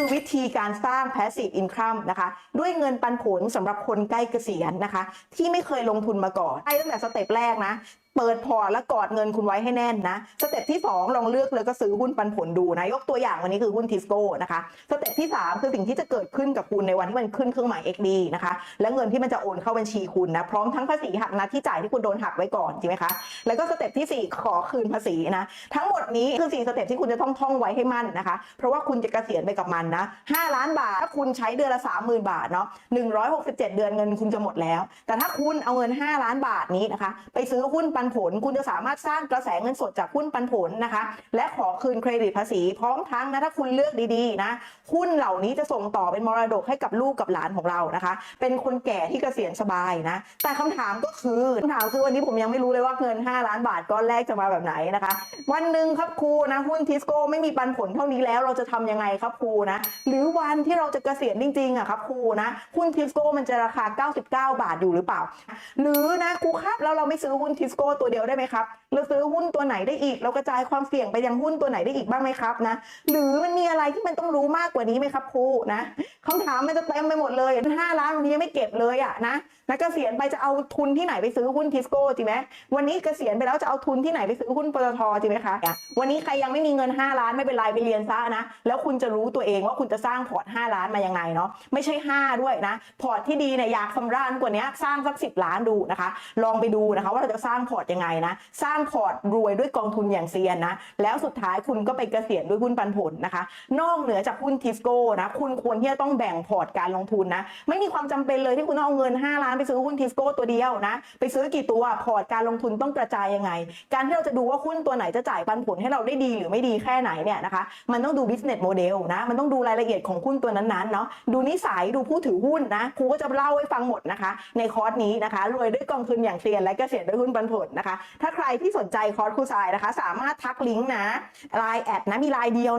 คือวิธีการสร้าง passive income นะคะ ด้วยเงินปันผลสำหรับคนใกล้เกษียณนะคะ ที่ไม่เคยลงทุนมาก่อนให้ตั้งแต่สเต็ปแรกนะเปิดพอร์ตแล้วกอดเงินคุณไว้ให้แน่นนะ สเต็ปที่ 2 ลองเลือกเลยก็ซื้อหุ้นปันผลดูนะ ยกตัวอย่างวันนี้คือหุ้นทิสโก้นะคะ สเต็ปที่ 3 คือสิ่งที่จะเกิดขึ้นกับคุณในวันที่มันขึ้นเครื่องหมาย XD นะคะ และเงินที่มันจะโอนเข้าบัญชีคุณนะ พร้อมทั้งภาษีหักนะที่จ่ายที่คุณโดนหักไว้ก่อนจริงไหมคะ แล้วก็สเต็ปที่ 4 ขอคืนภาษีนะ ทั้งหมดนี้คือ4สเต็ปที่คุณจะต้องท่องไว้ให้มั่นนะคะ เพราะว่าคุณจะเกษียณไปกับมันนะ5ล้านบาทถ้าคุณใช้เดือนละ30,000 บาทเนาะ167 เดือนเงินคุณจะหมดแล้ว แต่ถ้าคุณเอาเงิน 5 ล้านบาทนี้นะคะไปซื้อหุ้นปันผล คุณจะสามารถสร้างกระแสเงินสดจากหุ้นปันผลนะคะ และขอคืนเครดิตภาษี พร้อมทั้งนะถ้าคุณเลือกดีๆนะหุ้นเหล่านี้จะส่งต่อเป็นมรดกให้กับลูกกับหลานของเรานะคะ เป็นคนแก่ที่เกษียณสบายนะ แต่คำถามก็คือคำถามคือวันนี้ผมยังไม่รู้เลยว่าเงิน 5 ล้านบาทก้อนแรกจะมาแบบไหนนะคะ วันหนึ่งครับครูนะหุ้นทิสโก้ไม่มีปันผลเท่านี้แล้วเราจะทำยังไงครับครูนะหรือวันที่เราจะเกษียณจริงๆอะครับครูนะหุ้นทิสโก้มันจะราคา 99 บาทอยู่หรือเปล่า หรือนะครูครับแล้วเราไม่ซื้อหุ้นทิสโก้ตัวเดียวได้ไหมครับ เราซื้อหุ้นตัวไหนได้อีก เรากระจายความเสี่ยงไปยังหุ้นตัวไหนได้อีกบ้างไหมครับนะ หรือมันมีอะไรที่มันต้องรู้มากกว่านี้ไหมครับครูนะ คำถามมันจะเต็มไปหมดเลย5ล้านวันนี้ยังไม่เก็บเลยอะนะนะเกษียณไปจะเอาทุนที่ไหนไปซื้อหุ้นทิสโก้จริงไหมวันนี้เกษียณไปแล้วจะเอาทุนที่ไหนไปซื้อหุ้นปตทจริงไหมคะวันนี้ใครยังไม่มีเงิน 5 ล้านไม่เป็นไรไปเรียนซะนะแล้วคุณจะรู้ตัวเองว่าคุณจะสร้างพอร์ต 5 ล้านมายังไงเนาะไม่ใช่ 5 ด้วยนะพอร์ตที่ดีเนี่ยอยากสำราญกว่านี้สร้างสัก 10 ล้านดูนะคะ ลองไปดูนะคะว่าเราจะสร้างพอร์ตยังไงนะสร้างพอร์ตรวยด้วยกองทุนอย่างเซียนนะแล้วสุดท้ายคุณก็ไปเกษียณด้วยหุ้นปันผลนะคะ นอกเหนือจากหุ้นทิสโก้นะคุณควรที่จะต้ององแบ่งพอร์ตการลงทุนนะ ไม่มีความจำเป็นเลยที่คุณต้องเอาเงิน 5 ล้านไปซื้อหุ้นทิสโก้ตัวเดียวนะ ไปซื้อกี่ตัวพอร์ตการลงทุนต้องกระจายยังไง การที่เราจะดูว่าหุ้นตัวไหนจะจ่ายปันผลให้เราได้ดีหรือไม่ดีแค่ไหนเนี่ยนะคะ มันต้องดู business model นะ มันต้องดูรายละเอียดของหุ้นตัวนั้นๆเนาะ ดูนิสัย ดูผู้ถือหุ้นนะ ครูก็จะเล่าให้ฟังหมดนะคะ ในคอร์สนี้นะคะ รวยด้วยกองทุนอย่างเซียนและเกษียณด้วยหุ้นปันผลนะคะ ถ้าใครที่สนใจคอร์สครูทรายนะคะ สามารถทักลิงก์นะไลน์แอดนะ มีไลน์เดียว